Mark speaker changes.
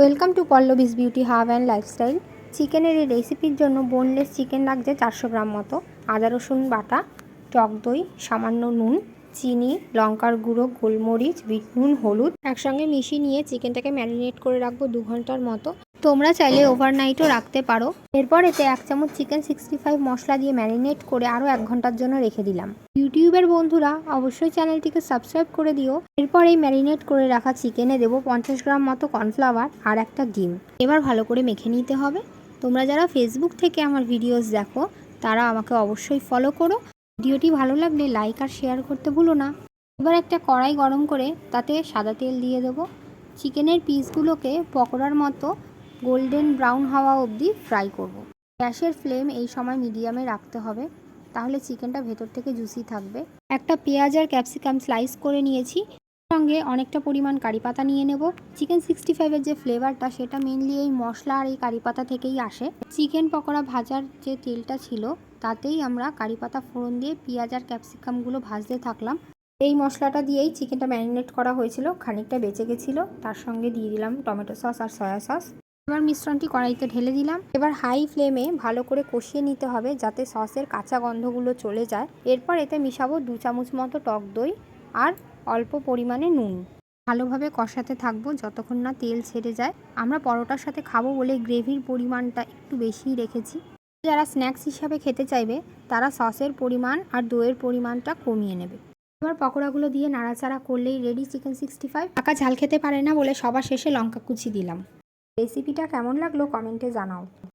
Speaker 1: Welcome to Pallavi's beauty hub and lifestyle. চিকেনের এই রেসিপির জন্য বোনলেস চিকেন লাগছে চারশো গ্রাম মতো। আদা রসুন বাটা, টক দই, সামান্য নুন চিনি, লঙ্কার গুঁড়ো, গোলমরিচ নুন, হলুদ একসঙ্গে মিশিয়ে নিয়ে চিকেনটাকে ম্যারিনেট করে রাখব দু ঘণ্টার মতো। তোমরা চাইলে ওভারনাইটও রাখতে পারো। এরপর এতে এক চামচ চিকেন সিক্সটি ফাইভ মশলা দিয়ে ম্যারিনেট করে আরও এক ঘণ্টার জন্য রেখে দিলাম। ইউটিউবের বন্ধুরা, অবশ্যই চ্যানেলটিকে সাবস্ক্রাইব করে দিও। এরপর এই ম্যারিনেট করে রাখা চিকেনে দেবো পঞ্চাশ গ্রাম মতো কর্নফ্লাওয়ার আর একটা ডিম। এবার ভালো করে মেখে নিতে হবে। তোমরা যারা ফেসবুক থেকে আমার ভিডিওস দেখো, তারা আমাকে অবশ্যই ফলো করো। ভিডিওটি ভালো লাগলে লাইক আর শেয়ার করতে ভুলো না। এবার একটা কড়াই গরম করে তাতে সাদা তেল দিয়ে দেবো। চিকেনের পিসগুলোকে পকোড়ার মতো গোল্ডেন ব্রাউন হওয়া অবধি ফ্রাই করব। গ্যাসের ফ্লেম এই সময় মিডিয়ামে রাখতে হবে। তাহলে চিকেনটা ভেতর থেকে জুসি থাকবে। একটা পেঁয়াজ আর ক্যাপসিকাম স্লাইস করে নিয়েছি। সঙ্গে অনেকটা পরিমাণ কারি পাতা নিয়ে নেব। চিকেন সিক্সটি ফাইভের যে ফ্লেভারটা সেটা মেনলি এই মশলা আর এই কারি পাতা থেকেই আসে। চিকেন পকোড়া ভাজার যে তেলটা ছিল, তাতেই আমরা কারি পাতা ফোড়ন দিয়ে পেঁয়াজ আর ক্যাপসিকামগুলো ভাজতে থাকলাম। এই মশলাটা দিয়েই চিকেনটা ম্যারিনেট করা হয়েছিল, খানিকটা বেঁচে গেছিল। তার সঙ্গে দিয়ে দিলাম টমেটো সস আর সয়া সস এবার মিশ্রণটি কড়াইতে ঢেলে দিলাম। এবার হাই ফ্লেমে ভালো করে কষিয়ে নিতে হবে, যাতে সসের কাঁচা গন্ধগুলো চলে যায়। এরপর এতে মিশাবো দু চামচ মতো টক দই। আর অল্প পরিমাণে নুন। ভালোভাবে কষাতে থাকব যতক্ষণ না তেল ছেড়ে যায়। আমরা পরোটার সাথে খাব বলে গ্রেভির পরিমাণটা একটু বেশিই রেখেছি। যারা স্ন্যাক্স হিসাবে খেতে চাইবে, তারা সসের পরিমাণ আর দইয়ের পরিমাণটা কমিয়ে নেবে। এবার পকোড়াগুলো দিয়ে নাড়াচাড়া করলেই রেডি চিকেন সিক্সটি ফাইভ কাকা ঝাল খেতে পারে না বলে সবার শেষে লঙ্কা কুচি দিলাম। রেসিপিটা কেমন লাগল কমেন্টে জানাও।